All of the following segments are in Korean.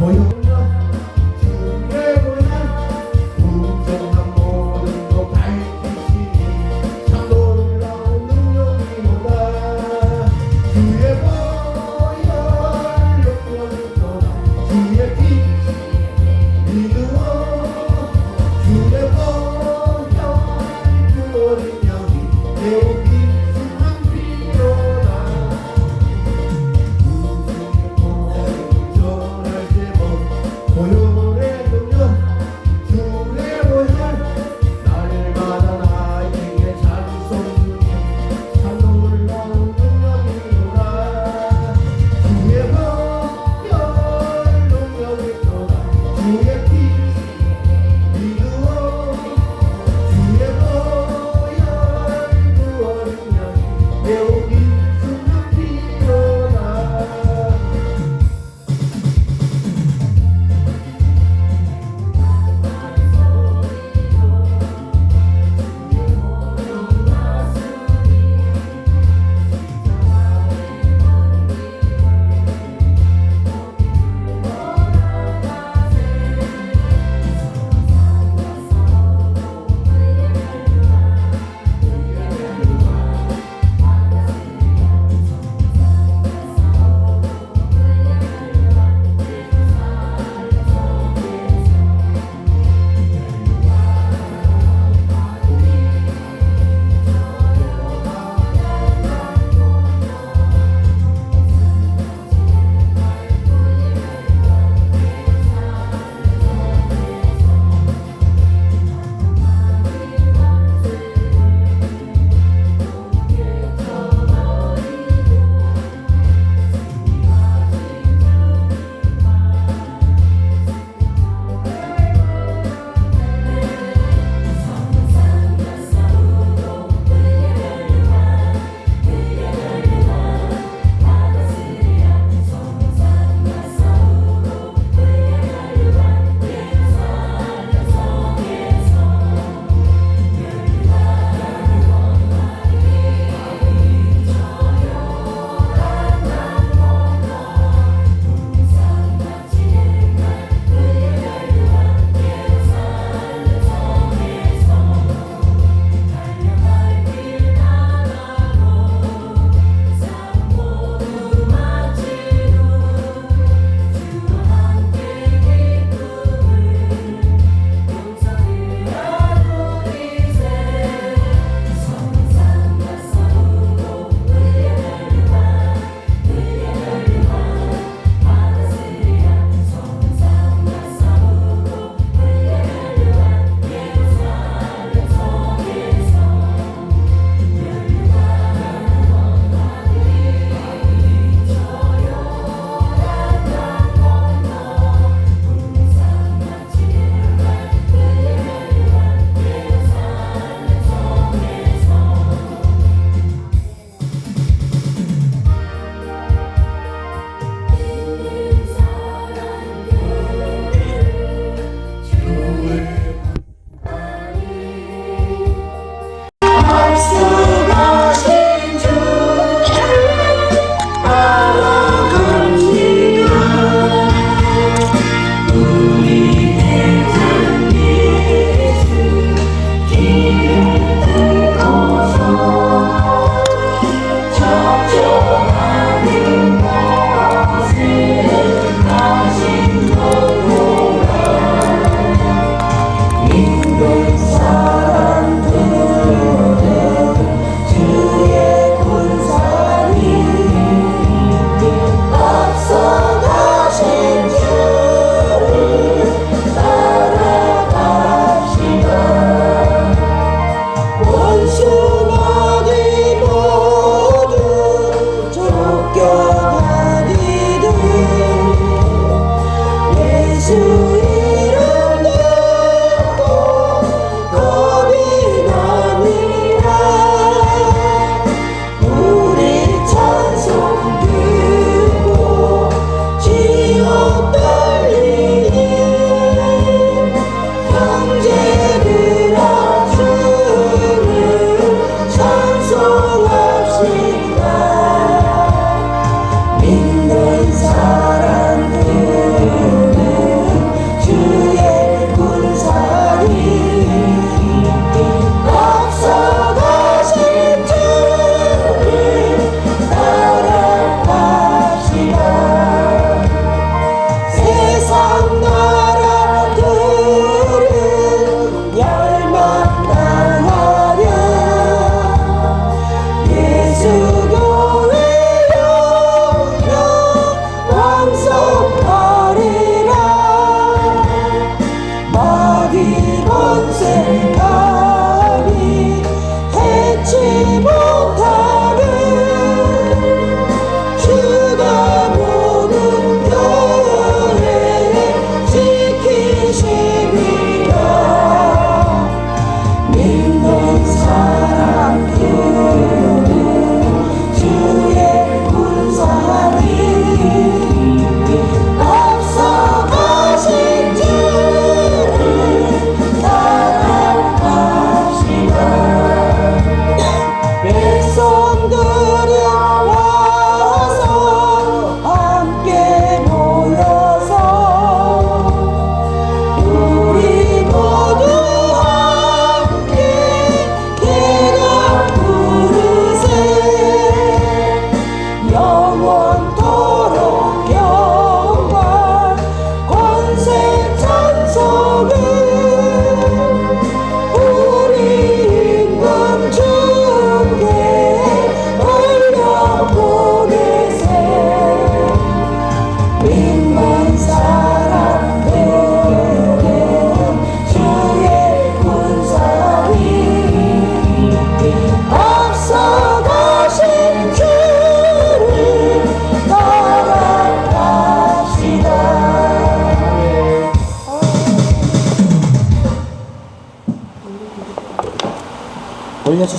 보여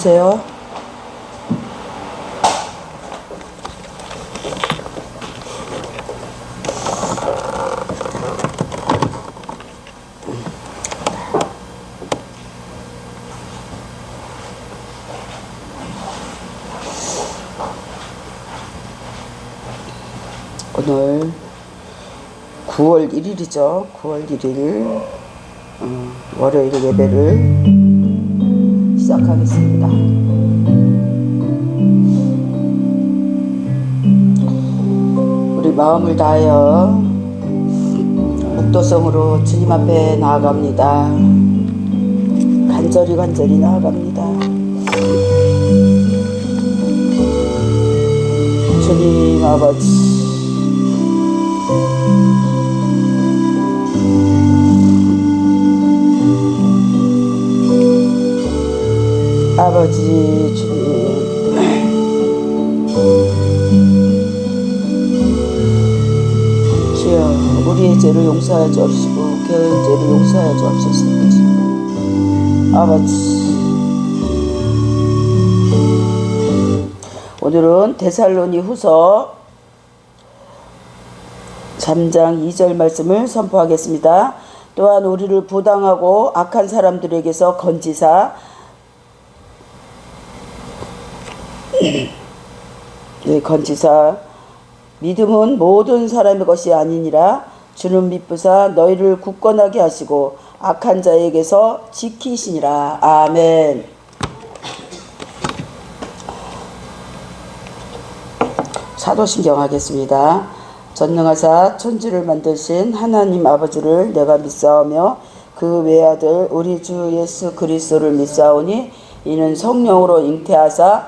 주세요. 오늘 9월 1일이죠. 9월 1일 어, 월요일 예배를 시작하겠습니다. 우리 마음을 다하여 목도성으로 주님 앞에 나아갑니다. 간절히 간절히 나아갑니다. 주님 아버지 아버지 주님 주여 우리의 죄를 용서하여 주옵시고 교회의 죄를 용서하여 주옵소서 아버지. 오늘은 데살로니 후서 3장 2절 말씀을 선포하겠습니다. 또한 우리를 부당하고 악한 사람들에게서 건지사 네, 건지사 믿음은 모든 사람의 것이 아니니라 주는 믿부사 너희를 굳건하게 하시고 악한 자에게서 지키시니라 아멘. 사도신경 하겠습니다. 전능하사 천지를 만드신 하나님 아버지를 내가 믿사오며 그 외아들 우리 주 예수 그리스도를 믿사오니 이는 성령으로 잉태하사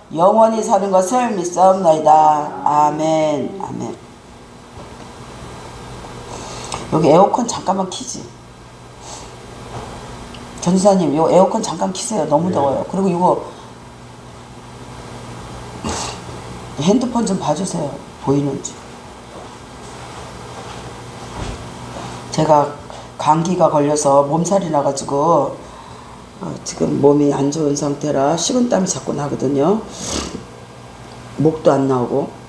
영원히 사는 것을 믿사옵나이다. 아멘. 아멘. 여기 에어컨 잠깐만 키지. 전사님 요 에어컨 잠깐 키세요. 너무 더워요. 그리고 이거 핸드폰 좀 봐주세요. 보이는지. 제가 감기가 걸려서 몸살이 나가지고 어, 지금 몸이 안 좋은 상태라 식은땀이 자꾸 나거든요. 목도 안 나오고.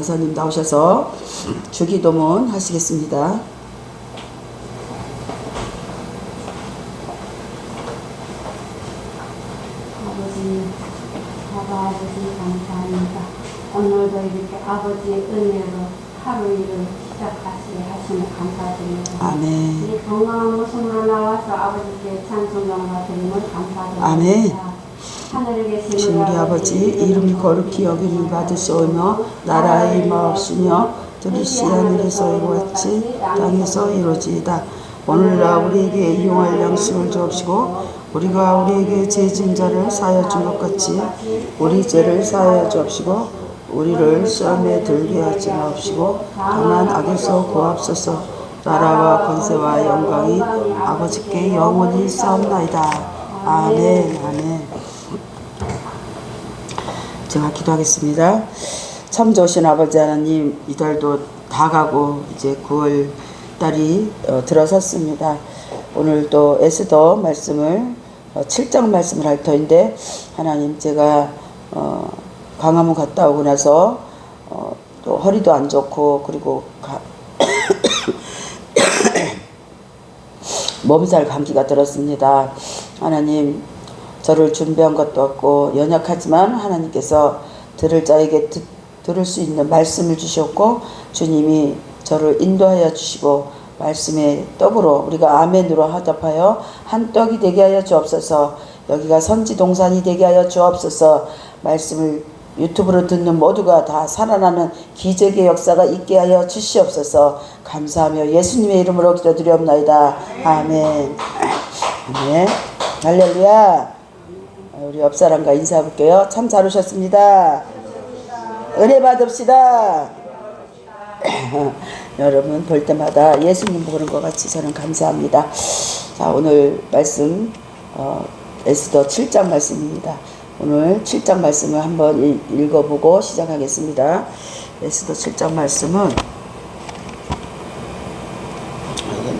권사님 나오셔서 주기도문 하시겠습니다. 오늘도 이렇게 아버지의 은혜로 하루 일을 시작하시게 하시면 감사드립니다. 아멘. 우리 건강한 모습으로 나와서 아버지께 찬송 영화 드림을 감사드립니다. 아멘. 주님 우리 아버지 이름이 거룩히 여김을 받으시오며 나라의 임하옵시며 뜻이 하늘에서 이루어지 땅에서 이루어지이다. 오늘날 우리에게 이용할 양식을 주옵시고 우리가 우리에게 죄진 자를 사하여 준 것 같이 우리 죄를 사하여 주옵시고 우리를 시험에 들게 하지 마옵시고 다만 악에서 구하옵소서 나라와 권세와 영광이 아버지께 영원히 싸움나이다. 아멘, 아멘. 제가 기도하겠습니다. 참 좋으신 아버지 하나님, 이달도 다 가고 이제 9월 달이 어, 들어섰습니다. 오늘 또 에스더 말씀을 어, 7장 말씀을 할 터인데 하나님 제가 어, 광화문 갔다 오고 나서 어, 또 허리도 안 좋고 그리고 가, 몸살 감기가 들었습니다. 하나님 저를 준비한 것도 없고 연약하지만 하나님께서 들을 자에게 듣, 들을 수 있는 말씀을 주셨고 주님이 저를 인도하여 주시고 말씀의 떡으로 우리가 아멘으로 하답하여 한 떡이 되게 하여 주옵소서. 여기가 선지 동산이 되게 하여 주옵소서. 말씀을 유튜브로 듣는 모두가 다 살아나는 기적의 역사가 있게 하여 주시옵소서. 감사하며 예수님의 이름으로 기도드리옵나이다. 아멘. 아멘. 할렐루야 우리 옆 사람과 인사해 볼게요. 참 잘 오셨습니다. 은혜 받읍시다. 여러분 볼 때마다 예수님 보는 것 같이 저는 감사합니다. 자 오늘 말씀 어, 에스더 7장 말씀입니다. 오늘 7장 말씀을 한번 읽- 읽어보고 시작하겠습니다. 에스더 7장 말씀은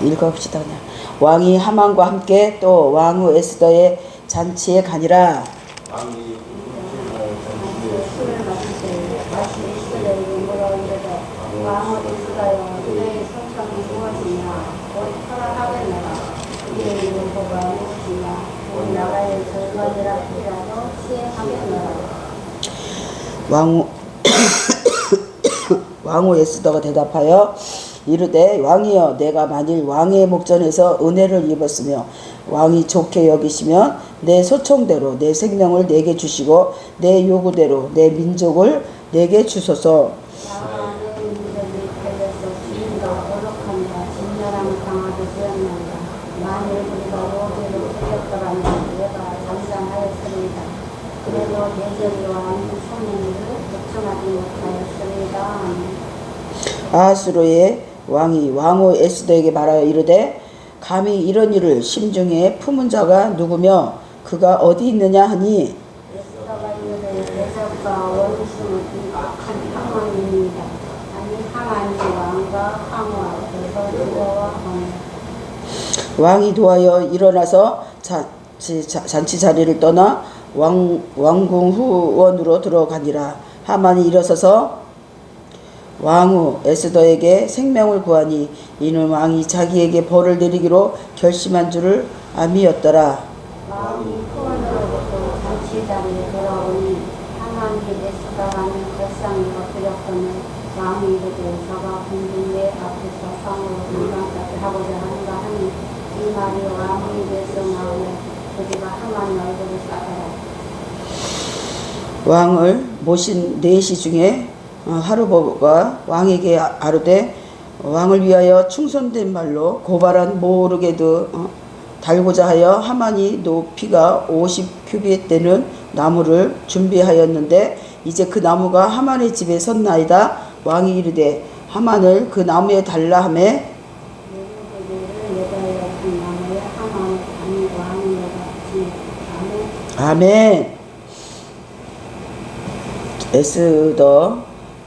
읽어봅시다 그냥. 왕이 하만과 함께 또 왕후 에스더의 잔치에 가니라. 왕후 왕후 에스더가 대답하여 이르되 왕이여 내가 만일 왕의 목전에서 은혜를 입었으며 왕이 좋게 여기시면 내 소청대로 내 생명을 내게 주시고 내 요구대로 내 민족을 내게 주소서. 아하스로의 왕이 왕후 에스더에게 말하여 이르되 감히 이런 일을 심중에 품은 자가 누구며 그가 어디 있느냐 하니 왕이 도하여 일어나서 잔치, 자- 잔치 자리를 떠나 왕, 왕궁 후원으로 들어가니라. 하만이 일어서서 왕후 에스더에게 생명을 구하니 이는 왕이 자기에게 벌을 내리기로 결심한 줄을 암이었더라 왕이 후원으로부터 잔치 자리에 돌아오니 하만이 에스더가 하는 결상이 엎드렸거늘 왕이 이르되 저가 군중의 앞에서 상으로 건강까지 하고자 하는가 하니 이 말이 왕의 입에서 나오며 그들가 하만의 얼굴을 싸더라. 왕을 모신 네시 중에 어, 하루보가 왕에게 아- 아르되 왕을 위하여 충성된 말로 고발한 모르게도 어, 달고자 하여 하만이 높이가 50 큐빗 되는 나무를 준비하였는데 이제 그 나무가 하만의 집에 섰나이다 왕이 이르되 하만을 그 나무에 달라 하매 아멘. 에스더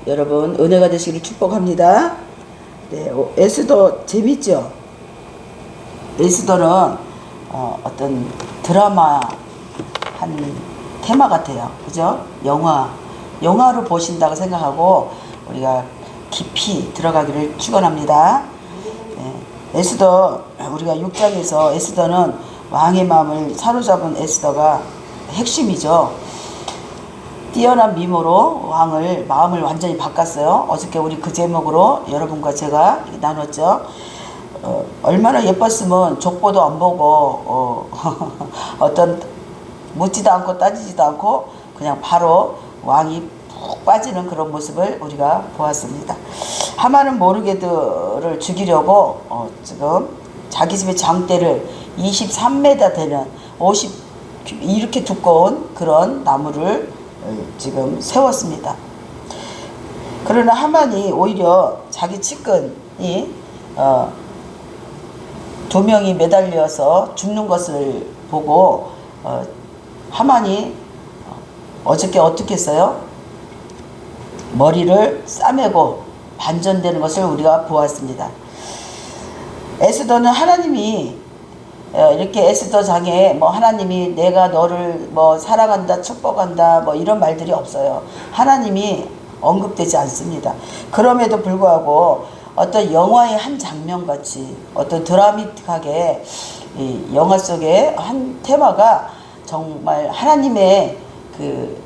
여러분 은혜가 되시기를 축복합니다. 네, 어, 에스더 재밌죠? 에스더는 어, 어떤 드라마 한 테마 같아요. 그죠? 영화 영화로 보신다고 생각하고 우리가 깊이 들어가기를 축원합니다. 네, 에스더 우리가 6장에서 에스더는 왕의 마음을 사로잡은 에스더가 핵심이죠. 뛰어난 미모로 왕을 마음을 완전히 바꿨어요. 어저께 우리 그 제목으로 여러분과 제가 나눴죠. 어, 얼마나 예뻤으면 족보도 안 보고 어, 어떤 묻지도 않고 따지지도 않고 그냥 바로 왕이 푹 빠지는 그런 모습을 우리가 보았습니다. 하마는 모르게드를 죽이려고 어, 지금 자기 집의 장대를 23m 되는 50 이렇게 두꺼운 그런 나무를 어, 지금 세웠습니다. 그러나 하만이 오히려 자기 측근이 어, 두 명이 매달려서 죽는 것을 보고 어, 하만이 어저께 어떻게 했어요? 머리를 싸매고 반전되는 것을 우리가 보았습니다. 에스더는 하나님이 어, 이렇게 에스더 장에 뭐 하나님이 내가 너를 뭐 사랑한다 축복한다 뭐 이런 말들이 없어요. 하나님이 언급되지 않습니다. 그럼에도 불구하고 어떤 영화의 한 장면 같이 어떤 드라마틱하게 이 영화 속에 한 테마가 정말 하나님의 그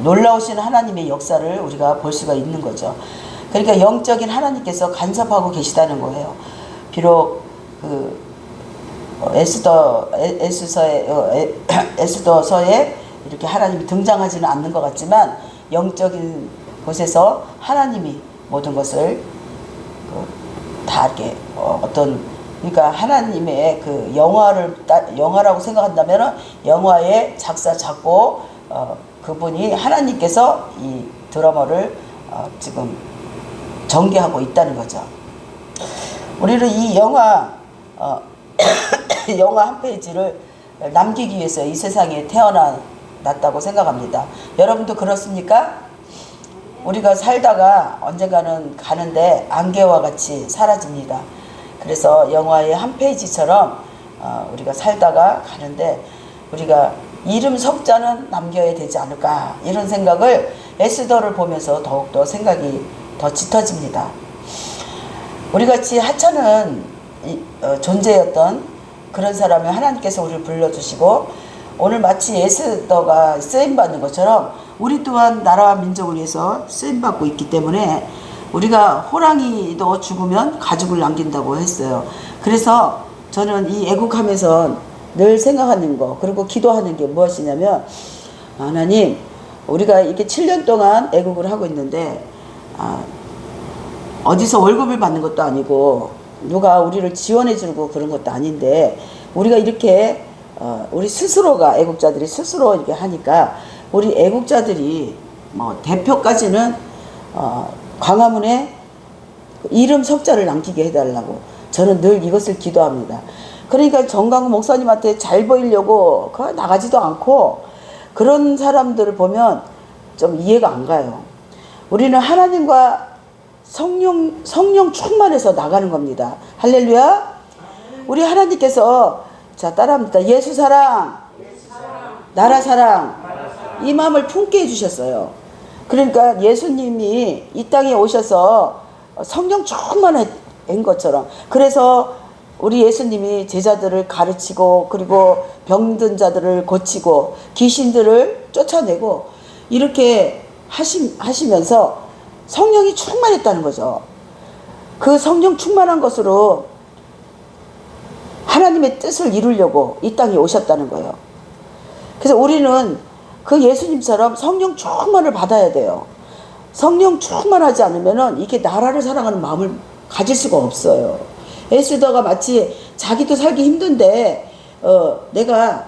놀라우신 하나님의 역사를 우리가 볼 수가 있는 거죠. 그러니까 영적인 하나님께서 간섭하고 계시다는 거예요. 비록 그 어, 에스더 에- 에스서에 어, 에- 에스더서에 이렇게 하나님이 등장하지는 않는 것 같지만 영적인 곳에서 하나님이 모든 것을 그, 다 이렇게 어, 어떤 그러니까 하나님의 그 영화를 따- 영화라고 생각한다면 영화의 작사 작곡 어, 그분이 하나님께서 이 드라마를 어, 지금 전개하고 있다는 거죠. 우리는 이 영화 어, 영화 한 페이지를 남기기 위해서 이 세상에 태어났다고 생각합니다. 여러분도 그렇습니까? 우리가 살다가 언젠가는 가는데 안개와 같이 사라집니다. 그래서 영화의 한 페이지처럼 어, 우리가 살다가 가는데 우리가 이름 석자는 남겨야 되지 않을까 이런 생각을 에스더를 보면서 더욱더 생각이 더 짙어집니다. 우리 같이 하찮은 이- 어, 존재였던 그런 사람을 하나님께서 우리를 불러주시고 오늘 마치 에스더가 쓰임 받는 것처럼 우리 또한 나라와 민족을 위해서 쓰임 받고 있기 때문에 우리가 호랑이도 죽으면 가죽을 남긴다고 했어요. 그래서 저는 이 애국하면서 늘 생각하는 거 그리고 기도하는 게 무엇이냐면 하나님 우리가 이렇게 7년 동안 애국을 하고 있는데 아, 어디서 월급을 받는 것도 아니고 누가 우리를 지원해 주고 그런 것도 아닌데 우리가 이렇게 어, 우리 스스로가 애국자들이 스스로 이렇게 하니까 우리 애국자들이 뭐 대표까지는 어, 광화문에 이름 석자를 남기게 해달라고 저는 늘 이것을 기도합니다. 그러니까 정강호 목사님한테 잘 보이려고 그 나가지도 않고 그런 사람들을 보면 좀 이해가 안 가요. 우리는 하나님과 성령 성령 충만해서 나가는 겁니다. 할렐루야. 우리 하나님께서 자 따라합니다. 예수 사랑, 나라 사랑, 이 마음을 품게 해주셨어요. 그러니까 예수님이 이 땅에 오셔서 성령 충만한 것처럼 그래서 우리 예수님이 제자들을 가르치고 그리고 병든 자들을 고치고 귀신들을 쫓아내고 이렇게 하시, 하시면서 성령이 충만했다는 거죠. 그 성령 충만한 것으로 하나님의 뜻을 이루려고 이 땅에 오셨다는 거예요. 그래서 우리는 그 예수님처럼 성령 충만을 받아야 돼요. 성령 충만하지 않으면은 이게 나라를 사랑하는 마음을 가질 수가 없어요. 에스더가 마치 자기도 살기 힘든데 어, 내가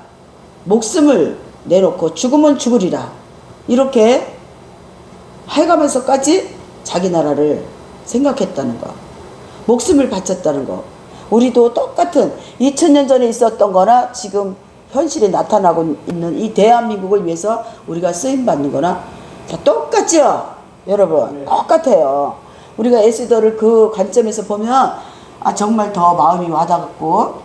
목숨을 내놓고 죽으면 죽으리라 이렇게 해가면서까지 자기 나라를 생각했다는 거, 목숨을 바쳤다는 거. 우리도 똑같은 2000년 전에 있었던 거나 지금 현실에 나타나고 있는 이 대한민국을 위해서 우리가 쓰임 받는 거나 다 똑같죠? 여러분, 똑같아요. 우리가 에스더를 그 관점에서 보면 아 정말 더 마음이 와닿고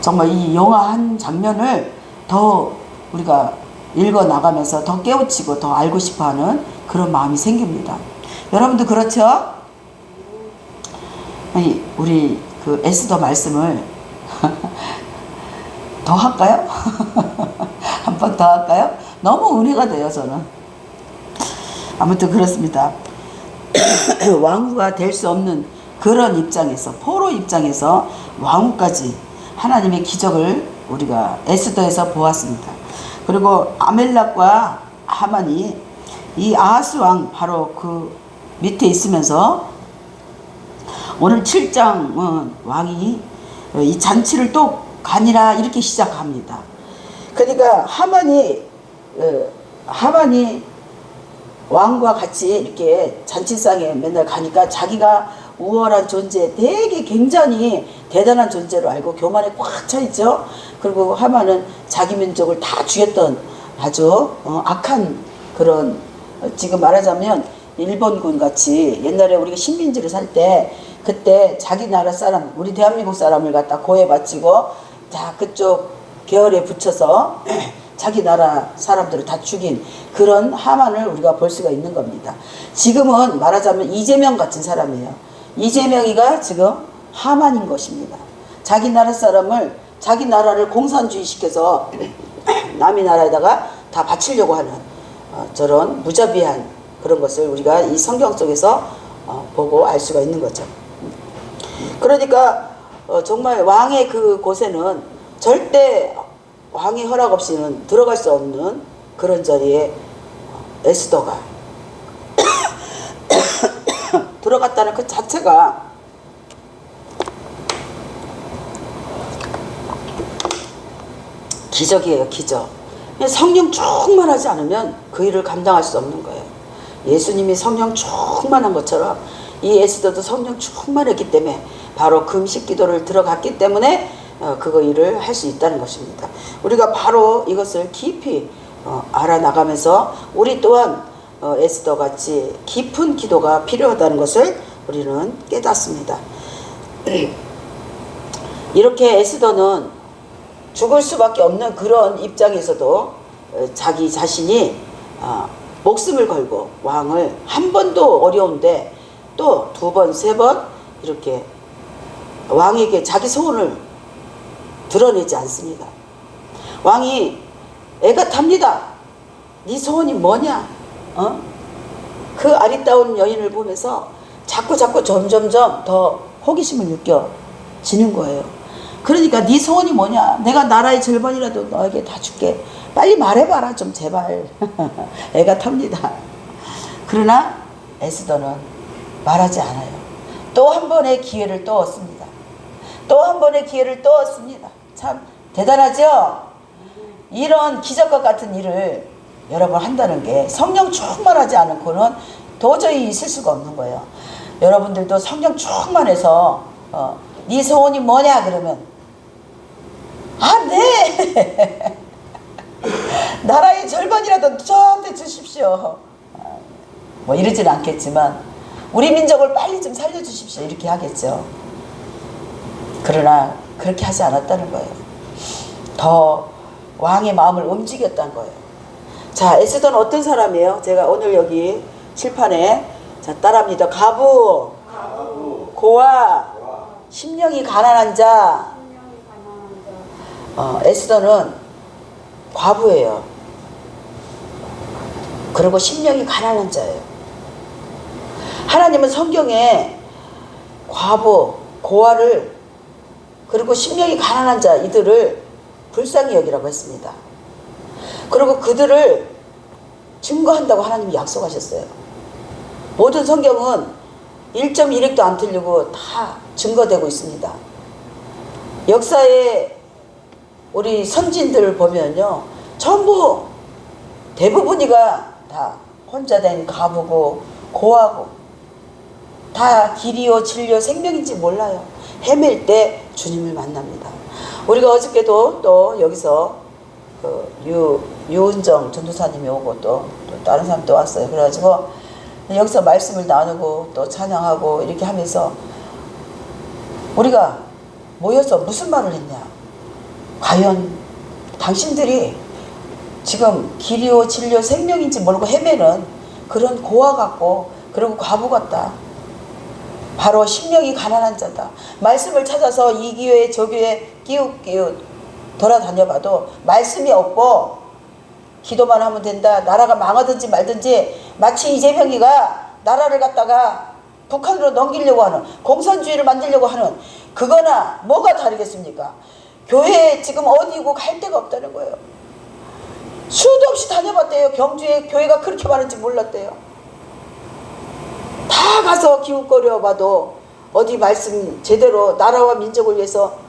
정말 이 영화 한 장면을 더 우리가 읽어 나가면서 더 깨우치고 더 알고 싶어 하는 그런 마음이 생깁니다. 여러분도 그렇죠? 아니, 우리 그 에스더 말씀을 더 할까요? 한 번 더 할까요? 너무 은혜가 돼요, 저는. 아무튼 그렇습니다. 왕후가 될 수 없는 그런 입장에서, 포로 입장에서 왕후까지 하나님의 기적을 우리가 에스더에서 보았습니다. 그리고 아멜락과 하만이 이 아하스 왕 바로 그 밑에 있으면서 오늘 7장은 왕이 이 잔치를 또 가니라 이렇게 시작합니다. 그러니까 하만이 어, 하만이 왕과 같이 이렇게 잔치상에 맨날 가니까 자기가 우월한 존재 되게 굉장히 대단한 존재로 알고 교만에 꽉 차 있죠. 그리고 하만은 자기 민족을 다 죽였던 아주 어, 악한 그런 어, 지금 말하자면 일본군 같이 옛날에 우리가 식민지를 살 때 그때 자기 나라 사람 우리 대한민국 사람을 갖다 고에 바치고 자 그쪽 계열에 붙여서 자기 나라 사람들을 다 죽인 그런 하만을 우리가 볼 수가 있는 겁니다. 지금은 말하자면 이재명 같은 사람이에요. 이재명이가 지금 하만인 것입니다. 자기 나라 사람을 자기 나라를 공산주의 시켜서 남의 나라에다가 다 바치려고 하는 어, 저런 무자비한 그런 것을 우리가 이 성경 속에서 어, 보고 알 수가 있는 거죠. 그러니까 어, 정말 왕의 그 곳에는 절대 왕의 허락 없이는 들어갈 수 없는 그런 자리에 어, 에스더가 들어갔다는 그 자체가 기적이에요, 기적. 성령 충만하지 않으면 그 일을 감당할 수 없는 거예요. 예수님이 성령 충만한 것처럼 이 에스더도 성령 충만했기 때문에 바로 금식 기도를 들어갔기 때문에 어, 그거 일을 할 수 있다는 것입니다. 우리가 바로 이것을 깊이 어, 알아나가면서 우리 또한 어, 에스더 같이 깊은 기도가 필요하다는 것을 우리는 깨닫습니다. 이렇게 에스더는 죽을 수밖에 없는 그런 입장에서도 어, 자기 자신이 어, 목숨을 걸고 왕을 한 번도 어려운데 또 두 번, 세 번 이렇게 왕에게 자기 소원을 드러내지 않습니다. 왕이 애가 탑니다. 네 소원이 뭐냐? 어? 그 아리따운 여인을 보면서 자꾸 자꾸 점점점 더 호기심을 느껴지는 거예요. 그러니까 네 소원이 뭐냐? 내가 나라의 절반이라도 너에게 다 줄게. 빨리 말해봐라 좀 제발. 애가 탑니다. 그러나 에스더는 말하지 않아요. 또 한 번의 기회를 또 얻습니다. 또 한 번의 기회를 또 얻습니다. 참 대단하죠? 이런 기적과 같은 일을 여러 번 한다는 게 성령 충만하지 않고는 도저히 있을 수가 없는 거예요. 여러분들도 성령 충만해서 어, 네 소원이 뭐냐 그러면 아 네. 나라의 절반이라도 저한테 주십시오. 아, 뭐 이러진 않겠지만 우리 민족을 빨리 좀 살려주십시오 이렇게 하겠죠. 그러나 그렇게 하지 않았다는 거예요. 더 왕의 마음을 움직였다는 거예요. 자, 에스더는 어떤 사람이에요? 제가 오늘 여기 칠판에 자 따라합니다. 가부, 고아, 심령이 가난한 자. 어, 자 에스더는 과부예요. 그리고 심령이 가난한 자예요. 하나님은 성경에 과부, 고아를 그리고 심령이 가난한 자 이들을 불쌍히 여기라고 했습니다. 그리고 그들을 증거한다고 하나님이 약속하셨어요. 모든 성경은 1.1핵도 안 틀리고 다 증거되고 있습니다. 역사에 우리 선진들을 보면요. 전부 대부분이가 다 혼자 된 가부고 고하고 다 길이요 진리요 생명인지 몰라요. 헤맬 때 주님을 만납니다. 우리가 어저께도 또 여기서 그 유, 유은정 전도사님이 오고 또, 또 다른 사람 또 왔어요. 그래가지고 여기서 말씀을 나누고 또 찬양하고 이렇게 하면서 우리가 모여서 무슨 말을 했냐? 과연 당신들이 지금 길이요 진리요 생명인지 모르고 헤매는 그런 고아 같고 그리고 과부 같다. 바로 심령이 가난한 자다. 말씀을 찾아서 이 교회 저 교회 끼웃끼웃 돌아다녀봐도 말씀이 없고 기도만 하면 된다. 나라가 망하든지 말든지 마치 이재명이가 나라를 갖다가 북한으로 넘기려고 하는 공산주의를 만들려고 하는 그거나 뭐가 다르겠습니까? 교회에 지금 어디고 갈 데가 없다는 거예요. 수도 없이 다녀봤대요. 경주에 교회가 그렇게 많은지 몰랐대요. 다 가서 기웃거려 봐도 어디 말씀 제대로 나라와 민족을 위해서